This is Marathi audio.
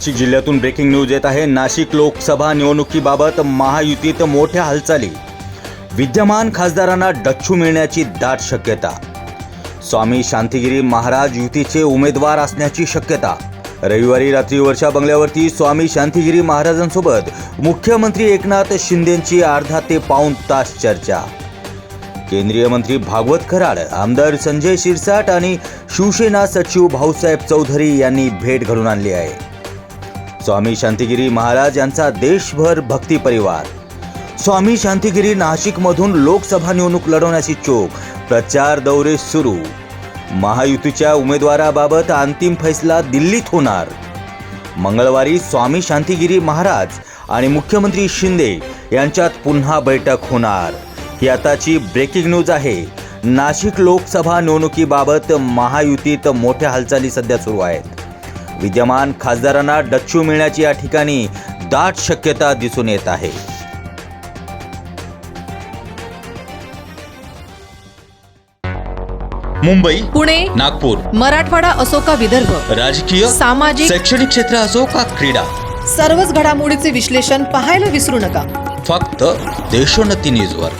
नाशिक जिल्ह्यातून ब्रेकिंग न्यूज येत आहे. नाशिक लोकसभा निवडणुकीबाबत महायुतीत मोठ्या हालचाली. विद्यमान खासदारांना डच्चू मिळण्याची दाट शक्यता. स्वामी शांतिगिरी महाराज युतीचे उमेदवार असण्याची शक्यता. रविवारी रात्री वर्षा बंगल्यावरती स्वामी शांतिगिरी महाराजांसोबत मुख्यमंत्री एकनाथ शिंदेंची अर्धा ते पाऊण तास चर्चा. केंद्रीय मंत्री भागवत कराड आमदार संजय शिरसाट आणि शिवसेना सचिव भाऊसाहेब चौधरी यांनी भेट घडून आणली आहे. स्वामी शांतिगिरी महाराज यांचा देशभर भक्ती परिवार. स्वामी शांतिगिरी नाशिकमधून लोकसभा निवडणूक लढवण्याची चोख प्रचार दौरे सुरू. महायुतीच्या उमेदवाराबाबत अंतिम फैसला दिल्लीत होणार. मंगळवारी स्वामी शांतिगिरी महाराज आणि मुख्यमंत्री शिंदे यांच्यात पुन्हा बैठक होणार. ही आताची ब्रेकिंग न्यूज आहे. नाशिक लोकसभा निवडणुकीबाबत महायुतीत मोठ्या हालचाली सध्या सुरू आहेत. विद्यमान खासदारांना डच्चू मिळण्याची या ठिकाणी दाट शक्यता दिसून येत आहे. मुंबई पुणे नागपूर मराठवाडा असो का विदर्भ राजकीय सामाजिक शैक्षणिक क्षेत्र असो का क्रीडा सर्वच घडामोडीचे विश्लेषण पाहायला विसरू नका. फक्त देशोन्नती न्यूजवर.